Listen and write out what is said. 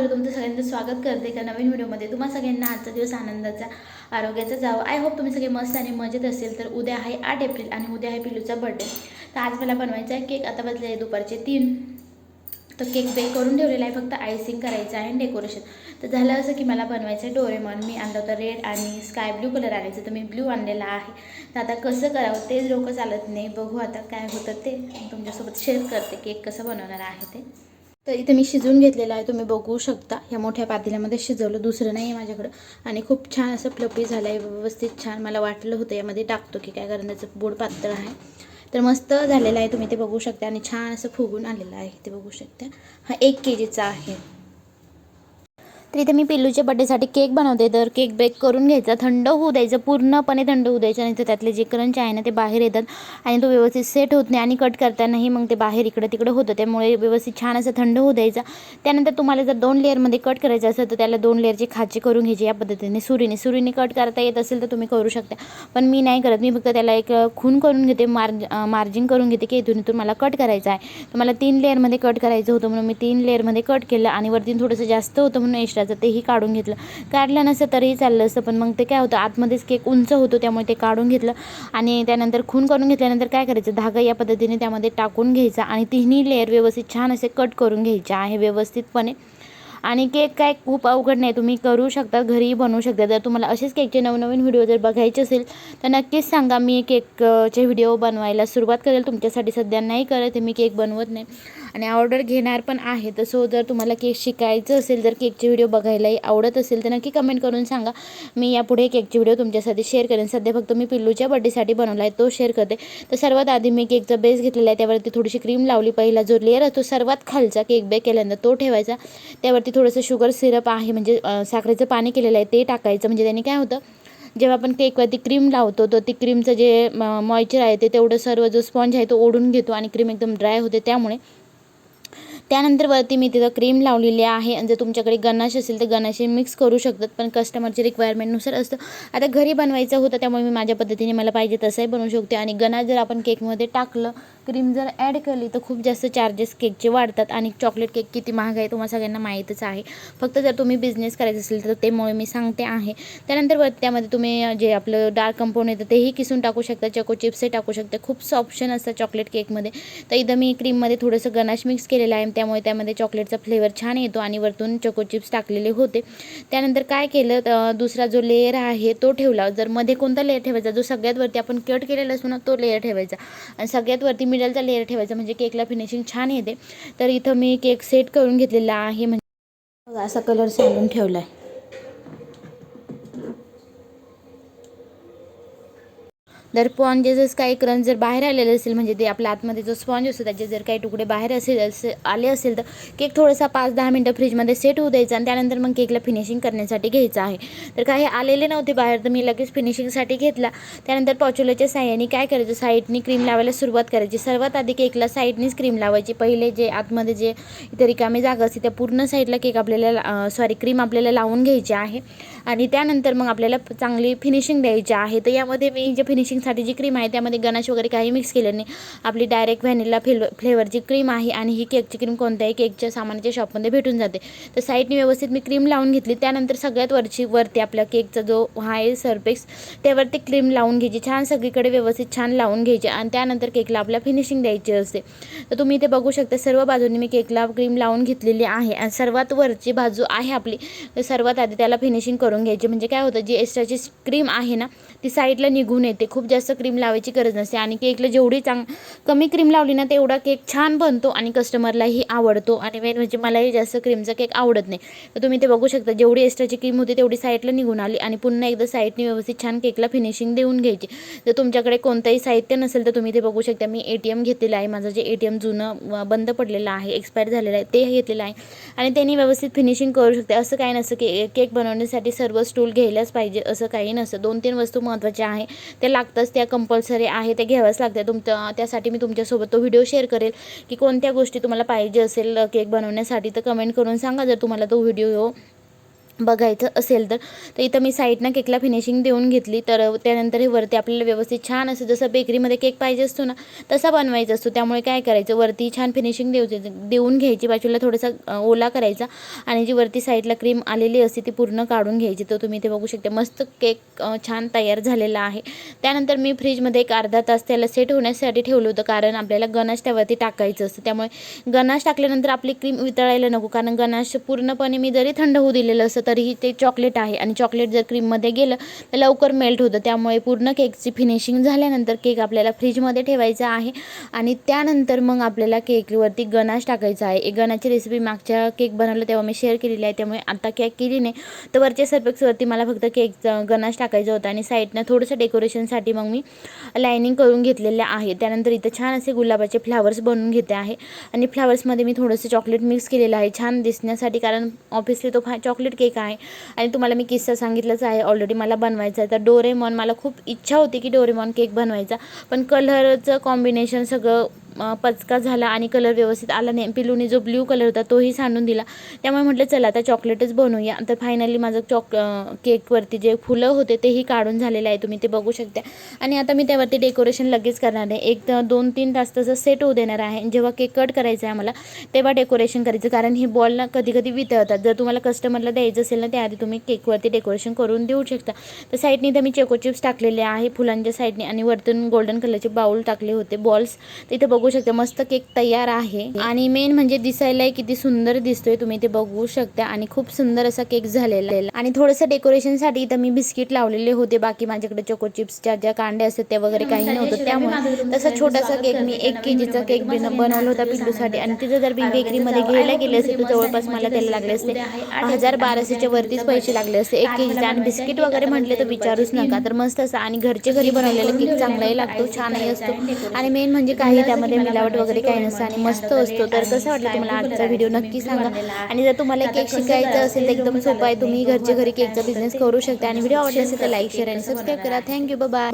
सगळ्यांचं स्वागत करते एका नवीन व्हिडिओमध्ये. तुम्हा सगळ्यांना आजचा दिवस आनंदाचा आरोग्याचा जावं. आय होप तुम्ही सगळे मस्त आणि मजेत असेल. तर उद्या आहे आठ एप्रिल आणि उद्या आहे पिलूचा बर्थडे तर आज मला बनवायचा आहे केक आता बसले आहे दुपारचे तीन. तर केक बेक करून ठेवलेला आहे. फक्त आयसिंग करायचं आहे आणि डेकोरेशन तर झालं असं की मला बनवायचं आहे डोरेमॉन मी आणलं होतं रेड आणि स्काय ब्ल्यू कलर आणायचं. तर मी ब्ल्यू आणलेला आहे. तर आता कसं करावं? तेच डोकं चालत नाही. बघू आता काय होतं ते. तुमच्यासोबत शेअर करते केक कसं बनवणार आहे ते. तर इथे मी शिजवून घेतलेलं आहे. तुम्ही बघू शकता. ह्या मोठ्या पातेल्यामध्ये शिजवलं. दुसरं नाही आहे माझ्याकडं. आणि खूप छान असं फ्लपी झालं आहे व्यवस्थित छान मला वाटलं होतं. यामध्ये टाकतो की काय? कारण त्याचं बोड पातळ आहे. तर मस्त झालेलं आहे. तुम्ही ते बघू शकता. आणि छान असं फुगून आलेलं आहे. ते बघू शकता. हा एक के जीचा आहे. तर इथे मी पिल्लूच्या बड्डेसाठी केक बनवते. तर केक बेक करून घ्यायचा. थंड होऊ द्यायचं. पूर्णपणे थंड होऊ द्यायचं. नाही तर त्यातले जे क्रंच आहे ना ते बाहेर येतात. आणि तो व्यवस्थित सेट होत नाही आणि कट करतानाही मग ते बाहेर इकडं तिकडं होतं. त्यामुळे व्यवस्थित छान असं थंड होऊ द्यायचा. त्यानंतर तुम्हाला जर दोन लेअरमध्ये कट करायचं असेल तर त्याला दोन लेअरची खाचे करून घ्यायची या पद्धतीने. सुरीने. सुरीने कट करता येत असेल तर तुम्ही करू शकता. पण मी नाही करत. मी फक्त त्याला एक खून करून घेते. मार्ज मार्जिन करून घेते की इथून इथून मला कट करायचं आहे. तर मला तीन लेअरमध्ये कट करायचं होतं म्हणून मी तीन लेअरमध्ये कट केलं आणि वरती थोडंसं जास्त होतं म्हणून एक्स्ट्राचं तेही काढून घेतलं. काढलं नसतं तरीही चाललं असतं पण मग ते काय होतं आतमध्येच केक उंच होतो त्यामुळे ते काढून घेतलं. आणि त्यानंतर खून करून घेतल्यानंतर काय करायचं धागा या पद्धतीने त्यामध्ये टाकून घ्यायचा आणि तिन्ही लेअर व्यवस्थित छान असे कट करून घ्यायचे आहे व्यवस्थितपणे. आणि केक काय खूप अवघड नाही तुम्ही करू शकता घरीही बनवू शकता. जर तुम्हाला असेच केकचे नवनवीन व्हिडिओ जर बघायचे असेल तर नक्कीच सांगा मी केकचे व्हिडिओ बनवायला सुरुवात करेल. तुमच्यासाठी सध्या नाही करत मी केक बनवत नाही. आणि ऑर्डर घेणार पण आहे. तसं जर तुम्हाला केक शिकायचं असेल जर केकचे व्हिडिओ बघायलाही आवडत असेल तर नक्की कमेंट करून सांगा. मी यापुढे केकचे व्हिडिओ तुमच्यासाठी शेअर करेन. सध्या फक्त मी पिल्लूच्या बड्डेसाठी बनवला आहे तो शेअर करते. तर सर्वात आधी मी केकचा बेस घेतलेला आहे. त्यावरती थोडीशी क्रीम लावली. पहिला जो लेअर असतो सर्वात खालचा केक बेक केल्यानंतर तो ठेवायचा. त्यावरती थोडंसं शुगर सिरप आहे म्हणजे साखरेचं पाणी केलेलं आहे ते टाकायचं. म्हणजे त्याने काय होतं जेव्हा आपण केकवरती क्रीम लावतो तर ती क्रीमचं जे मॉइचर आहे ते तेवढं सर्व जो स्पॉन्ज आहे तो ओढून घेतो आणि क्रीम एकदम ड्राय होते. त्यामुळे त्यानंतर वरती मी तिथं क्रीम लावलेली आहे. आणि जर तुमच्याकडे गनाश असेल तर गनाशी मिक्स करू शकतात पण कस्टमरची रिक्वायरमेंटनुसार असतं. आता घरी बनवायचं होतं त्यामुळे मी माझ्या पद्धतीने मला पाहिजे तसंही बनवू शकते. आणि गनाश जर आपण केकमध्ये टाकलं क्रीम जर ॲड केली तर खूप जास्त चार्जेस केकचे वाढतात आणि चॉकलेट केक किती महाग आहे तुम्हाला सगळ्यांना माहीतच आहे. फक्त जर तुम्ही बिझनेस करायचं असेल तर त्यामुळे मी सांगते आहे. त्यानंतर वर त्यामध्ये तुम्ही जे आपलं डार्क कंपाऊंड येतं तेही किसून टाकू शकता चको चिप्सही टाकू शकता. खूप ऑप्शन असतात चॉकलेट केकमध्ये तर इथं मी क्रीममध्ये थोडंसं गनाश मिक्स केलेलं आहे त्यामुळे त्यामध्ये चॉकलेटचा फ्लेवर छान येतो आणि वरतून चको चिप्स टाकलेले होते. त्यानंतर काय केलं दुसरा जो लेअर आहे तो ठेवला. जर मध्ये कोणता लेअर ठेवायचा जो सगळ्यात वरती आपण कट केलेला असतो ना तो लेअर ठेवायचा. आणि सगळ्यात वरती मिडलचा लेअर ठेवायचा म्हणजे केकला फिनिशिंग छान येते. तर इथं मी केक सेट करून घेतलेला आहे म्हणजे असा कलर सांगून ठेवला आहे जर स्पॉन्जेस काही क्रंच जर बाहेर आलेले असेल म्हणजे ते आपल्या आतमध्ये जो स्पॉन्ज असतो त्याचे जर काही तुकडे बाहेर असेल असे आले असेल तर केक थोडासा पाच दहा मिनटं फ्रीजमध्ये सेट होऊ द्यायचा आणि त्यानंतर मग केकला फिनिशिंग करण्यासाठी घ्यायचं आहे. तर काही आलेले नव्हते बाहेर तर मी लगेच फिनिशिंगसाठी घेतला. त्यानंतर पॉच्युलाच्या साह्याने काय करायचं? साईडनी क्रीम लावायला सुरुवात करायची. सर्वात आधी केकला साईडनीच क्रीम लावायची. पहिले जे आतमध्ये जे इथे रिकामी जागा असते त्या पूर्ण साईडला केक आपल्याला सॉरी क्रीम आपल्याला लावून घ्यायची आहे. आणि त्यानंतर मग आपल्याला चांगली फिनिशिंग द्यायची आहे. तर यामध्ये मी जे फिनिशिंग फिलिंगसाठी जी क्रीम आहे त्यामध्ये गणेश वगैरे काही मिक्स केलं नाही. आपली डायरेक्ट व्हॅनिला फ्लेव फ्लेवरची क्रीम आहे आणि ही केकची क्रीम कोणत्याही केकच्या सामानाच्या शॉपमध्ये भेटून जाते. तर साईडने व्यवस्थित मी क्रीम लावून घेतली. त्यानंतर सगळ्यात वरची वरती आपल्या केकचा जो हा आहे सरपेक्स त्यावरती क्रीम लावून घ्यायची. छान सगळीकडे व्यवस्थित छान लावून घ्यायची. आणि त्यानंतर केकला आपल्या फिनिशिंग द्यायची असते. तर तुम्ही इथे बघू शकता सर्व बाजूंनी मी केकला क्रीम लावून घेतलेली आहे. आणि सर्वात वरची बाजू आहे आपली सर्वात आधी त्याला फिनिशिंग करून घ्यायची. म्हणजे काय होतं जी एक्स्ट्राची क्रीम आहे ना ती साईडला निघून येते. खूप जास्त क्रीम लावायची गरज नसते. आणि केकला जेवढी चांग कमी क्रीम लावली ना तेवढा केक छान बनतो आणि कस्टमरलाही आवडतो. आणि मेन म्हणजे मलाही जास्त क्रीमचा केक आवडत नाही. तर तुम्ही ते बघू शकता. जेवढी एक्स्ट्राची क्रीम होती तेवढी साईडला निघून आली आणि पुन्हा एकदा साईडने व्यवस्थित छान केकला फिनिशिंग देऊन घ्यायची. जर तुमच्याकडे कोणतंही साहित्य नसेल तर तुम्ही ते बघू शकता. मी ए टी एम घेतलेलं आहे. माझं जे ए टी एम जुनं बंद पडलेलं आहे एक्सपायर झालेलं आहे ते घेतलेलं आहे. आणि त्यांनी व्यवस्थित फिनिशिंग करू शकते. असं काही नसतं की केक बनवण्यासाठी सर्व स्टूल घ्यायलाच पाहिजे असं काही नसतं. दोन तीन वस्तू महत्त्वाच्या आहे त्या लागतंच त्या कंपल्सरी आहे ते घ्यावंच लागतं तुमचं त्यासाठी मी तुमच्यासोबत तो व्हिडिओ शेअर करेल की कोणत्या गोष्टी तुम्हाला पाहिजे असेल केक बनवण्यासाठी. तर कमेंट करून सांगा जर तुम्हाला तो व्हिडिओ बघायचं असेल तर. तर इथं मी साईडनं केकला फिनिशिंग देऊन घेतली. तर त्यानंतर हे वरती आपल्याला व्यवस्थित छान असं जसं बेकरीमध्ये केक पाहिजे असतो ना तसा बनवायचा असतो. त्यामुळे काय करायचं वरती छान फिनिशिंग देऊ देऊन घ्यायची. बाजूला थोडासा ओला करायचा. आणि जी वरती साईडला क्रीम आलेली असते ती पूर्ण काढून घ्यायची. तर तुम्ही ते बघू शकता मस्त केक छान तयार झालेला आहे. त्यानंतर मी फ्रीजमध्ये एक अर्धा तास त्याला सेट होण्यासाठी ठेवलं होतं. कारण आपल्याला गणाश त्यावरती टाकायचं असतं. त्यामुळे गणाश टाकल्यानंतर आपली क्रीम वितळायला नको. कारण गणाश पूर्णपणे मी जरी थंड होऊ दिलेलं असतं तरीही ते चॉकलेट आहे. आणि चॉकलेट जर क्रीममध्ये गेलं तर लवकर मेल्ट होतं. त्यामुळे पूर्ण केकची फिनिशिंग झाल्यानंतर केक आपल्याला फ्रीजमध्ये ठेवायचा आहे. आणि त्यानंतर मग आपल्याला केकवरती गणाश टाकायचा आहे. एक गणाची रेसिपी मागच्या केक बनवलं तेव्हा मी शेअर केलेली आहे. त्यामुळे आता केक केली नाही. तर वरच्या सर्पेक्सवरती मला फक्त केक गणाश टाकायचा होता. आणि साईडनं थोडंसं डेकोरेशनसाठी मग मी लायनिंग करून घेतलेलं आहे. त्यानंतर इथं छान असे गुलाबाचे फ्लावर्स बनवून घेते आहे. आणि फ्लावर्समध्ये मी थोडंसं चॉकलेट मिक्स केलेलं आहे. छान दिसण्यासाठी कारण ऑफिसली तो फा चॉकलेट केक आहे आणि तुम्हाला मी किस्सा सांगितलंच आहे. ऑलरेडी मला बनवायचा आहे. तर डोरेमॉन मला खूप इच्छा होती की डोरेमॉन केक बनवायचा. पण कलरचं कॉम्बिनेशन सगळं पचका झाला आणि कलर व्यवस्थित आला नाही. पिलूने जो ब्ल्यू कलर होता तोही सांडून दिला. त्यामुळे म्हटलं चला आता चॉकलेटच बनवूया. तर फायनली माझं चॉक केकवरती जे फुलं होते तेही काढून झालेलं आहे. तुम्ही ते बघू शकता. आणि आता मी त्यावरती डेकोरेशन लगेच करणार आहे. एक तर दोन तीन तास तसं सेट होऊ देणार आहे. जेव्हा केक कट करायचं आहे आम्हाला तेव्हा डेकोरेशन करायचं. कारण ही बॉलना कधी कधी वितळतात. जर तुम्हाला कस्टमरला द्यायचं असेल ना त्याआधी तुम्ही केकवरती डेकोरेशन करून देऊ शकता. तर साईडने तर मी चेको चिप्स टाकलेले आहे. फुलांच्या साईडने आणि वरतून गोल्डन कलरचे बाउल टाकले होते. बॉल्स तिथे बघू शकता. मस्त केक तयार आहे. आणि मेन म्हणजे दिसायलाही किती सुंदर दिसतोय. तुम्ही ते बघू शकता. आणि खूप सुंदर असा केक झालेला आहे. आणि थोडंसं डेकोरेशनसाठी इथं मी बिस्किट लावलेले होते. बाकी माझ्याकडे चोको चिप्सच्या ज्या कांड्या असतात त्या वगैरे काही नव्हतं. त्यामुळे तसा छोटासा केक मी एक के जीचा केक बनवला होता पिल्लूसाठी आणि तिथं जर मी बेकरीमध्ये घ्यायला गेले असते तर जवळपास मला त्याला लागले असते. हजार बाराशेच्या वरतीच पैसे लागले असते. एक के जीचा आणि बिस्किट वगैरे म्हटले तर विचारूच नका. तर मस्त असं आणि घरचे घरी बनवलेला केक चांगलाही लागतो छानही असतो. आणि मेन म्हणजे काही त्यामध्ये मिलावट वगैरे काही नसतं आणि मस्त असतो. तर कसं वाटलं तुम्हाला आजचा व्हिडिओ नक्की सांगा? आणि जर तुम्हाला केक शिकायचं असेल तर एकदम सोपं आहे. तुम्ही घरच्या घरी केकचा बिझनेस करू शकता आणि व्हिडिओ आवडला असेल तर लाईक शेअर आणि सबस्क्राईब करा. Thank you bye